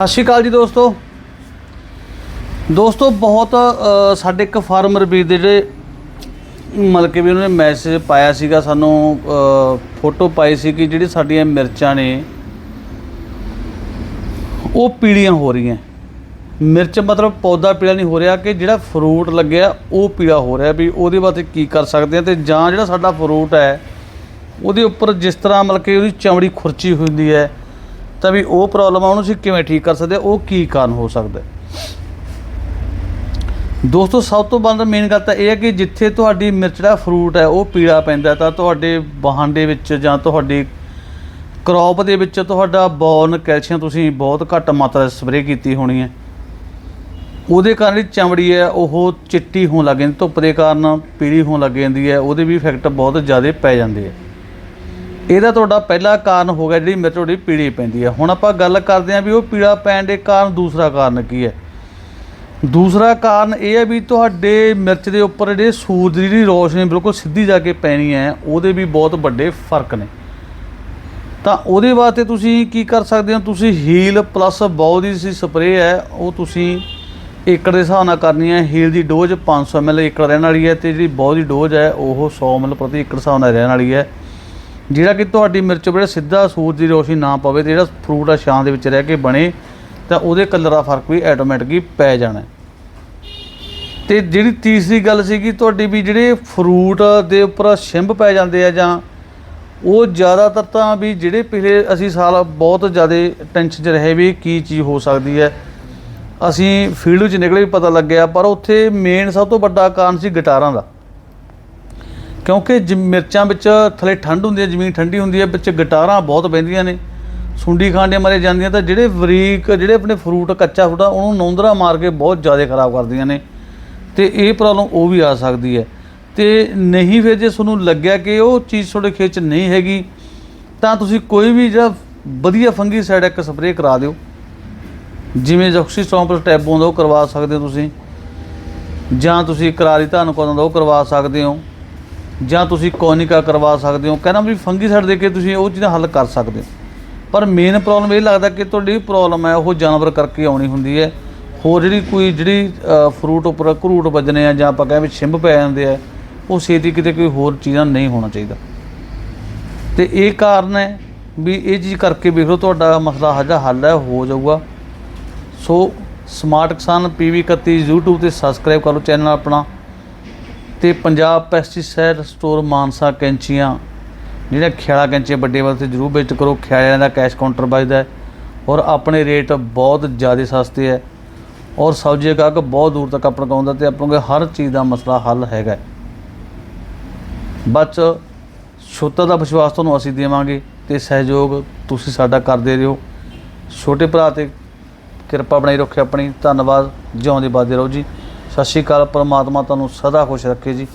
ਸਤਿ ਸ਼੍ਰੀ ਅਕਾਲ ਜੀ ਦੋਸਤੋ। ਦੋਸਤੋ, ਬਹੁਤ ਸਾਡੇ ਇੱਕ ਫਾਰਮਰ ਵੀਰ ਦੇ ਜਿਹੜੇ, ਮਤਲਬ ਕਿ ਵੀ ਉਹਨਾਂ ਨੇ ਮੈਸੇਜ ਪਾਇਆ ਸੀਗਾ, ਸਾਨੂੰ ਫੋਟੋ ਪਾਈ ਸੀ ਕਿ ਜਿਹੜੀ ਸਾਡੀਆਂ ਮਿਰਚਾਂ ਨੇ, ਉਹ ਪੀਲੀਆਂ ਹੋ ਰਹੀਆਂ। ਮਿਰਚ ਮਤਲਬ ਪੌਦਾ ਪੀਲਾ ਨਹੀਂ ਹੋ ਰਿਹਾ ਕਿ ਜਿਹੜਾ ਫਰੂਟ ਲੱਗਿਆ, ਉਹ ਪੀਲਾ ਹੋ ਰਿਹਾ ਵੀ ਉਹਦੇ ਵਾਸਤੇ ਕੀ ਕਰ ਸਕਦੇ ਆ ਤੇ ਜਾਂ ਜਿਹੜਾ ਸਾਡਾ ਫਰੂਟ ਹੈ, ਉਹਦੇ ਉੱਪਰ ਜਿਸ ਤਰ੍ਹਾਂ ਮਤਲਬ ਕਿ ਉਹਦੀ ਚਮੜੀ ਖੁਰਚੀ ਹੁੰਦੀ ਹੈ ਤਾਂ ਵੀ ਉਹ ਪ੍ਰੋਬਲਮ ਆ, ਉਹਨੂੰ ਅਸੀਂ ਕਿਵੇਂ ਠੀਕ ਕਰ ਸਕਦੇ ਉਹ ਕੀ ਕਾਰਨ ਹੋ ਸਕਦਾ ਦੋਸਤੋ, ਸਭ ਤੋਂ ਬੰਦ ਮੇਨ ਗੱਲ ਤਾਂ ਇਹ ਹੈ ਕਿ ਜਿੱਥੇ ਤੁਹਾਡੀ ਮਿਰਚ ਫਰੂਟ ਹੈ, ਉਹ ਪੀਲਾ ਪੈਂਦਾ ਤਾਂ ਤੁਹਾਡੇ ਵਾਹਨ ਦੇ ਵਿੱਚ ਜਾਂ ਤੁਹਾਡੀ ਕ੍ਰੌਪ ਦੇ ਵਿੱਚ ਤੁਹਾਡਾ ਬੋਰਨ ਕੈਲਸ਼ੀਅਮ ਤੁਸੀਂ ਬਹੁਤ ਘੱਟ ਮਾਤਰਾ ਵਿੱਚ ਸਪਰੇਅ ਕੀਤੀ ਹੋਣੀ ਹੈ। ਉਹਦੇ ਕਾਰਨ ਜਿਹੜੀ ਚਮੜੀ ਹੈ, ਉਹ ਚਿੱਟੀ ਹੋਣ ਲੱਗ ਜਾਂਦੀ, ਧੁੱਪ ਦੇ ਕਾਰਨ ਪੀਲੀ ਹੋਣ ਲੱਗ ਜਾਂਦੀ ਹੈ, ਉਹਦੇ ਵੀ ਇਫੈਕਟ ਬਹੁਤ ਜ਼ਿਆਦਾ ਪੈ ਜਾਂਦੇ ਆ। ਇਹਦਾ ਤੁਹਾਡਾ ਪਹਿਲਾ ਕਾਰਨ ਹੋ ਗਿਆ ਜਿਹੜੀ ਮਿਰਚ ਤੁਹਾਡੀ ਪੀਲੀ ਪੈਂਦੀ ਹੈ। ਹੁਣ ਆਪਾਂ ਗੱਲ ਕਰਦੇ ਹਾਂ ਵੀ ਉਹ ਪੀਲਾ ਪੈਣ ਦੇ ਕਾਰਨ ਦੂਸਰਾ ਕਾਰਨ ਕੀ ਹੈ। ਦੂਸਰਾ ਕਾਰਨ ਇਹ ਹੈ ਵੀ ਤੁਹਾਡੇ ਮਿਰਚ ਦੇ ਉੱਪਰ ਜਿਹੜੇ ਸੂਰਜ ਦੀ ਜਿਹੜੀ ਰੋਸ਼ਨੀ ਬਿਲਕੁਲ ਸਿੱਧੀ ਜਾ ਕੇ ਪੈਣੀ ਹੈ, ਉਹਦੇ ਵੀ ਬਹੁਤ ਵੱਡੇ ਫ਼ਰਕ ਨੇ। ਤਾਂ ਉਹਦੇ ਵਾਸਤੇ ਤੁਸੀਂ ਕੀ ਕਰ ਸਕਦੇ ਹੋ? ਤੁਸੀਂ ਹੀਲ ਪਲੱਸ ਬਾਉ ਦੀ ਸੀ ਸਪਰੇਅ ਹੈ, ਉਹ ਤੁਸੀਂ ਏਕੜ ਦੇ ਹਿਸਾਬ ਨਾਲ ਕਰਨੀ ਹੈ। ਹੀਲ ਦੀ ਡੋਜ਼ 500 ml ਏਕੜ ਰਹਿਣ ਵਾਲੀ ਹੈ ਤੇ ਜਿਹੜੀ ਬਾਉ ਦੀ ਡੋਜ਼ ਹੈ, ਉਹ 100 ml ਪ੍ਰਤੀ ਏਕੜ ਹਿਸਾਬ ਨਾਲ ਰਹਿਣ ਵਾਲੀ ਹੈ। ਜਿਹੜਾ ਕਿ ਤੁਹਾਡੀ ਮਿਰਚ ਉੱਪਰ ਸਿੱਧਾ ਸੂਰਜ ਦੀ ਰੋਸ਼ਨੀ ਨਾ ਪਵੇ ਤੇ ਜਿਹੜਾ ਫਰੂਟ ਆ ਛਾਂ ਦੇ ਵਿੱਚ ਰਹਿ ਕੇ ਬਣੇ, ਤਾਂ ਉਹਦੇ ਕਲਰ ਦਾ ਫ਼ਰਕ ਵੀ ਆਟੋਮੈਟਿਕਲੀ ਪੈ ਜਾਣਾ ਹੈ। ਤੇ ਜਿਹੜੀ ਤੀਸਰੀ ਗੱਲ ਸੀਗੀ ਤੁਹਾਡੀ ਵੀ ਜਿਹੜੇ ਫਰੂਟ ਦੇ ਉੱਪਰ ਛਿੰਭ ਪੈ ਜਾਂਦੇ ਆ ਜਾਂ ਉਹ ਜ਼ਿਆਦਾਤਰ ਤਾਂ ਵੀ ਜਿਹੜੇ ਪਿਛਲੇ ਅਸੀਂ ਸਾਲ ਬਹੁਤ ਜ਼ਿਆਦਾ ਟੈਨਸ਼ਨ 'ਚ ਰਹੇ ਵੀ ਕੀ ਚੀਜ਼ ਹੋ ਸਕਦੀ ਹੈ ਅਸੀਂ ਫੀਲਡ ਵਿੱਚ ਨਿਕਲੇ ਵੀ ਪਤਾ ਲੱਗਿਆ, ਪਰ ਉੱਥੇ ਮੇਨ ਸਭ ਤੋਂ ਵੱਡਾ ਕਾਰਨ ਸੀ ਗਿਟਾਰਾਂ ਦਾ ਕਿਉਂਕਿ ਜ- ਮਿਰਚਾਂ ਵਿੱਚ ਥੱਲੇ ਠੰਡ ਹੁੰਦੀ ਹੈ, ਜ਼ਮੀਨ ਠੰਡੀ ਹੁੰਦੀ ਹੈ, ਵਿੱਚ ਗਟਾਰਾਂ ਬਹੁਤ ਬਹਿੰਦੀਆਂ ਨੇ। ਸੁੰਡੀ ਖਾਂਡੇ ਮਾਰੇ ਜਾਂਦੀਆਂ ਤਾਂ ਜਿਹੜੇ ਬਰੀਕ ਜਿਹੜੇ ਆਪਣੇ ਫਰੂਟ, ਕੱਚਾ ਫਰੂਟ ਆ, ਉਹਨੂੰ ਨੌਂਦਰਾ ਮਾਰ ਕੇ ਬਹੁਤ ਜ਼ਿਆਦਾ ਖਰਾਬ ਕਰਦੀਆਂ ਨੇ। ਤੇ ਇਹ ਪ੍ਰੋਬਲਮ ਉਹ ਵੀ ਆ ਸਕਦੀ ਹੈ। ਤੇ ਨਹੀਂ ਫਿਰ ਜੇ ਤੁਹਾਨੂੰ ਲੱਗਿਆ ਕਿ ਉਹ ਚੀਜ਼ ਤੁਹਾਡੇ ਖੇਤ 'ਚ ਨਹੀਂ ਹੈਗੀ, ਤਾਂ ਤੁਸੀਂ ਕੋਈ ਵੀ ਜਿਹੜਾ ਵਧੀਆ ਫੰਗੀਸਾਈਡ ਇੱਕ ਸਪਰੇਅ ਕਰਾ ਦਿਓ। ਜਿਵੇਂ ਜੋਕਸੀਸਟੋਮ ਟੈਬ ਹੁੰਦਾ ਉਹ ਕਰਵਾ ਸਕਦੇ ਹੋ ਤੁਸੀਂ। ਜਾਂ ਤੁਸੀਂ ਕਰਾਰੀ ਧਾਨ ਕੋਦਾਂ ਦਾ ਉਹ ਕਰਵਾ ਸਕਦੇ ਹੋ। ਜਾਂ ਤੁਸੀਂ ਕੋਨਿਕਾ ਕਰਵਾ ਸਕਦੇ ਹੋ, ਕਹਿੰਦਾ ਵੀ ਫੰਗੀਸਾਈਡ ਦੇ ਕੇ ਤੁਸੀਂ, ਉਹ ਚੀਜ਼ਾਂ ਹੱਲ ਕਰ ਸਕਦੇ ਹੋ। ਪਰ ਮੇਨ ਪ੍ਰੋਬਲਮ ਇਹ ਲੱਗਦਾ ਕਿ ਤੁਹਾਡੀ ਪ੍ਰੋਬਲਮ ਹੈ, ਉਹ ਜਾਨਵਰ ਕਰਕੇ ਆਉਣੀ ਹੁੰਦੀ ਹੈ। ਹੋਰ ਜਿਹੜੀ ਕੋਈ, ਜਿਹੜੀ ਫਰੂਟ ਉੱਪਰ ਘਰੂਟ ਵੱਜਣੇ ਆ, ਜਾਂ ਆਪਾਂ ਕਹਿੰਦੇ ਵੀ ਛਿੰਭ ਪੈ ਜਾਂਦੇ ਆ, ਉਹ ਛੇਤੀ ਕਿਤੇ ਕੋਈ ਹੋਰ ਚੀਜ਼ਾਂ ਨਹੀਂ ਹੋਣਾ ਚਾਹੀਦਾ। ਤੇ ਇਹ ਕਾਰਨ ਹੈ ਵੀ ਇਹ ਚੀਜ਼ ਕਰਕੇ ਵੇਖ ਲਓ, ਤੁਹਾਡਾ ਮਸਲਾ ਹਜਾ ਹੱਲ ਹੈ, ਹੋ ਜਾਊਗਾ। So smart Kisan PV 31 YouTube ਤੇ ਸਬਸਕ੍ਰਾਈਬ ਕਰ ਲਓ ਚੈਨਲ ਆਪਣਾ। ਤੇ ਪੰਜਾਬ ਪੈਸਟੀਸਾਈਡ ਸਟੋਰ ਮਾਨਸਾ ਕੈਂਚੀਆਂ ਜਿਹੜਾ ਖਿਆਲਾ ਕੈਂਚੀਆਂ ਵੱਡੇ ਵਾਸਤੇ ਜ਼ਰੂਰ ਵਿਜ਼ਿਟ ਕਰੋ ਖਿਆਲਿਆਂ ਦਾ ਕੈਸ਼ ਕਾਊਂਟਰ ਵੱਜਦਾ ਹੈ ਔਰ ਆਪਣੇ ਰੇਟ ਬਹੁਤ ਜ਼ਿਆਦਾ ਸਸਤੇ ਹੈ ਔਰ ਸਬਜ਼ੀ ਗਾਹਕ ਬਹੁਤ ਦੂਰ ਤੱਕ ਆਪਣਾ ਆਉਂਦਾ ਤੇ ਆਪਾਂ ਕੋਲ ਹਰ ਚੀਜ਼ ਦਾ ਮਸਲਾ ਹੱਲ ਹੈਗਾ ਬਸ ਛੋਟਾ ਦਾ ਵਿਸ਼ਵਾਸ ਤੁਹਾਨੂੰ ਅਸੀਂ ਦੇਵਾਂਗੇ ਤੇ ਸਹਿਯੋਗ ਤੁਸੀਂ ਸਾਡਾ ਕਰਦੇ ਰਹੋ। ਛੋਟੇ ਭਰਾ ਤੇ ਕਿਰਪਾ ਬਣਾਈ ਰੱਖੇ ਆਪਣੀ। ਧੰਨਵਾਦ। ਜਿਉਂਦੇ ਬਾਦੇ ਰਹੋ ਜੀ। ਸਤਿ ਸ਼੍ਰੀ ਅਕਾਲ ਪਰਮਾਤਮਾ ਤੁਹਾਨੂੰ ਸਦਾ ਖੁਸ਼ ਰੱਖੇ ਜੀ।